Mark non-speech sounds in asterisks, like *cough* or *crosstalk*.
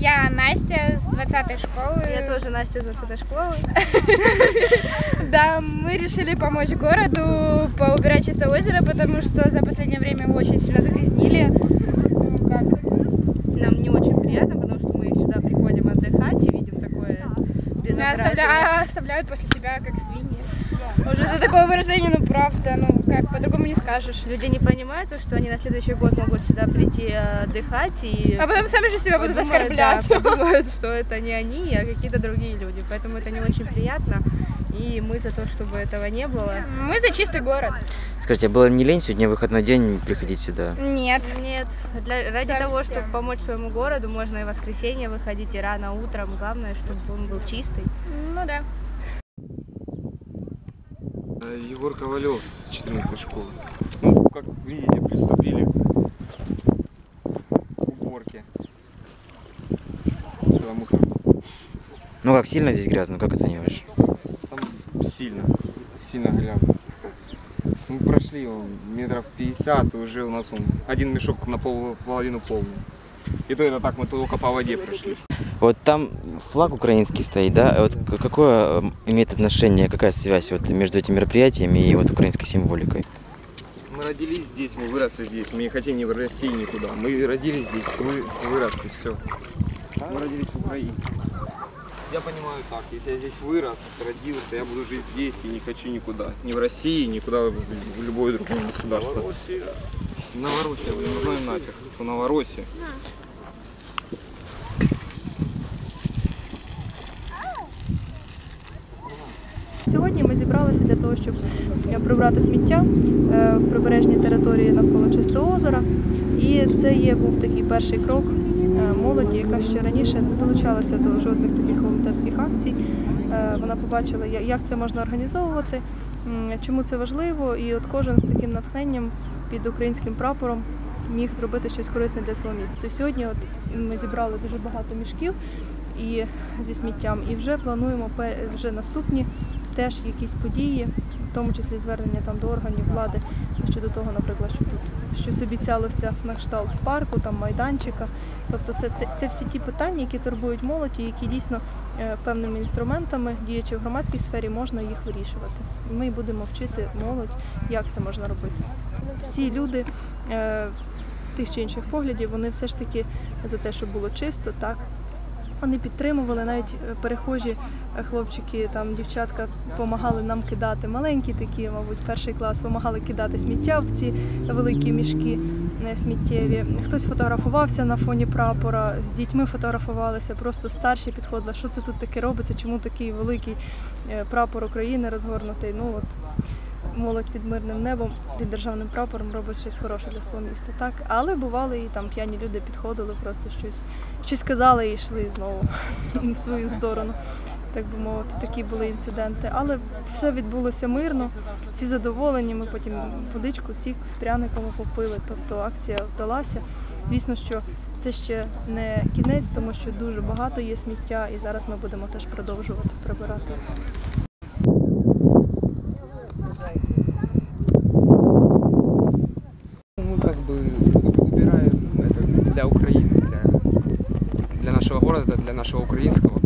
Я Настя с 20-й школы. Я тоже Настя з 20 школи. Да, мы решили помочь городу поубирать чистое озеро, потому что за последнее время его очень сильно загрязнили. Ну? Нам не очень приятно, потому что мы сюда приходим отдыхать и видим такое безобразие. Оставля- оставляют после себя как свиньи. Уже за такое выражение, ну правда, ну как, по-другому не скажешь. Люди не понимают, то, что они на следующий год могут сюда прийти э, отдыхать и А потом сами же себя будут подумают, оскорблять. да, *laughs* подумают, что это не они, а какие-то другие люди. Поэтому это не очень приятно. И мы за то, чтобы этого не было. Мы за чистый город. Скажите, а было не лень сегодня выходной день приходить сюда? Нет. Нет, для- ради Совсем. того, чтобы помочь своему городу, можно и в воскресенье выходить, и рано утром. Главное, чтобы он был чистый. Ну да. Егор Ковалев с 14 школы. Ну, как видите, приступили к уборке. Этого мусора. Ну как, сильно здесь грязно, как оцениваешь? Там сильно, сильно грязно. Мы прошли он, метров 50, и уже у нас он один мешок на пол, половину полный. И то это так, мы только по воде прошли. Вот там флаг украинский стоит, да? Вот какое эм, имеет отношение, какая связь вот между этими мероприятиями и вот украинской символикой? Мы родились здесь, мы выросли здесь, мы не хотим ни в России никуда. Мы родились здесь, вы, выросли, все. Мы родились в Украине. Я понимаю так, если я здесь вырос, родился, я буду жить здесь и не хочу никуда. Ни в России, никуда в любое другое государство. Новороссия, не знаем нафиг, что Новороссия. Сьогодні ми зібралися для того, щоб е, прибрати сміття е, в прибережній території навколо Чистого озера. І це є був такий перший крок е, молоді, яка ще раніше не долучалася до жодних таких волонтерських акцій. Вона побачила, як це можна організовувати, чому це важливо, і от кожен з таким натхненням під українським прапором міг зробити щось корисне для свого міста. То сьогодні от ми зібрали дуже багато мішків і зі сміттям, і вже плануємо вже наступні теж якісь події, в тому числі звернення там до органів влади щодо того, наприклад, що тут щось обіцялося на кшталт парку, там майданчика. Тобто це, це, це всі ті питання, які турбують молодь, і які дійсно е, певними інструментами, діючи в громадській сфері, можна їх вирішувати. Ми будемо вчити молодь, як це можна робити. Всі люди е, тих чи інших поглядів, вони все ж таки за те, щоб було чисто, так. Вони підтримували навіть е, перехожі е, хлопчики, там дівчатка допомагали нам кидати маленькі такі, мабуть, перший клас, допомагали кидати сміття в ці великі мішки сміттєві. Хтось фотографувався на фоні прапора, з дітьми фотографувалися, просто старші підходили, що це тут таке робиться, чому такий великий прапор України розгорнутий. Ну от молодь під мирним небом, під державним прапором робить щось хороше для свого міста. Так, але бували і там п'яні люди підходили, просто щось, щось казали і йшли знову в свою сторону. Так би мовити, такі були інциденти. Але все відбулося мирно, всі задоволені. Ми потім водичку, сік з пряниками попили. Тобто акція вдалася. Звісно, що це ще не кінець, тому що дуже багато є сміття, і зараз ми будемо теж продовжувати прибирати. Для України, для, для нашего города, для нашего украинского.